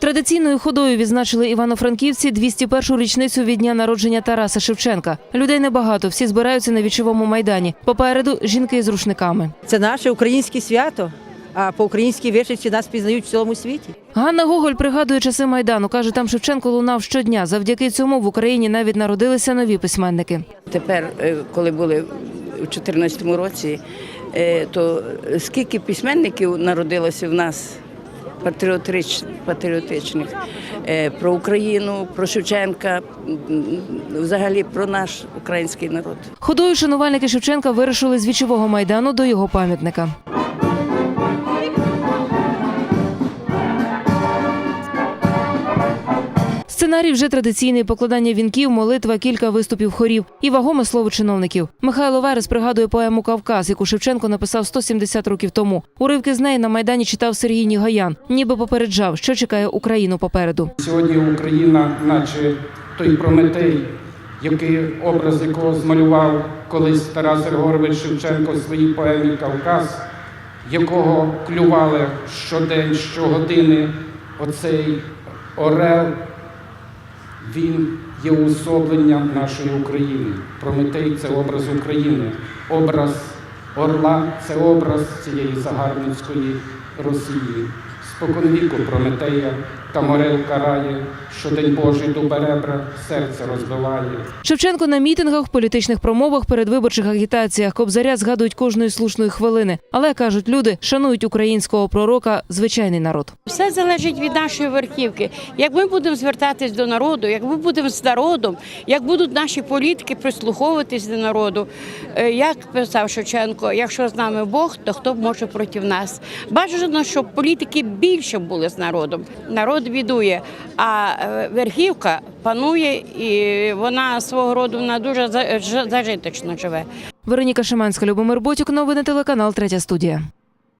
Традиційною ходою відзначили івано-франківці 201-ю річницю від дня народження Тараса Шевченка. Людей небагато, всі збираються на вічовому майдані. Попереду жінки з рушниками. Це наше українське свято. А по українській вишивці нас пізнають в цілому світі. Ганна Гоголь пригадує часи майдану. каже, там Шевченко лунав щодня. Завдяки цьому в Україні навіть народилися нові письменники. Тепер, е, коли були у 2014 році, е, то скільки письменників народилося в нас патріотич- патріотичних е, про Україну, про Шевченка, взагалі про наш український народ. Ходою шанувальники Шевченка вирушили з вічового майдану до його пам'ятника. Сценарій вже традиційний покладання вінків, молитва, кілька виступів хорів і вагоме слово чиновників. Михайло Верес пригадує поему Кавказ, яку Шевченко написав 170 років тому. Уривки з неї на майдані читав Сергій Нігаян, ніби попереджав, що чекає Україну попереду. Сьогодні Україна, наче той Прометей, який образ якого змалював колись Тарас Григорович Шевченко в своїй поемі Кавказ, якого клювали щодень, щогодини оцей орел. Він є уособленням нашої України. Прометей це образ України. Образ орла це образ цієї загарбницької Росії. Споконвіку Прометея та морел карає, що день Божий до беребра серце розбиває. Шевченко на мітингах, політичних промовах, передвиборчих агітаціях Кобзаря згадують кожної слушної хвилини. Але кажуть люди, шанують українського пророка звичайний народ. Все залежить від нашої верхівки. Як ми будемо звертатись до народу, як ми будемо з народом, як будуть наші політики прислуховуватись до народу. Е, Як писав Шевченко, якщо з нами Бог, то хто може проти нас? Бажано, щоб політики більше були з народом. Народ бідує, а е, верхівка панує, і вона свого роду вона дуже за- зажиточно живе. Вероніка Шиманська, Любомир Ботюк, новини телеканал Третя студія.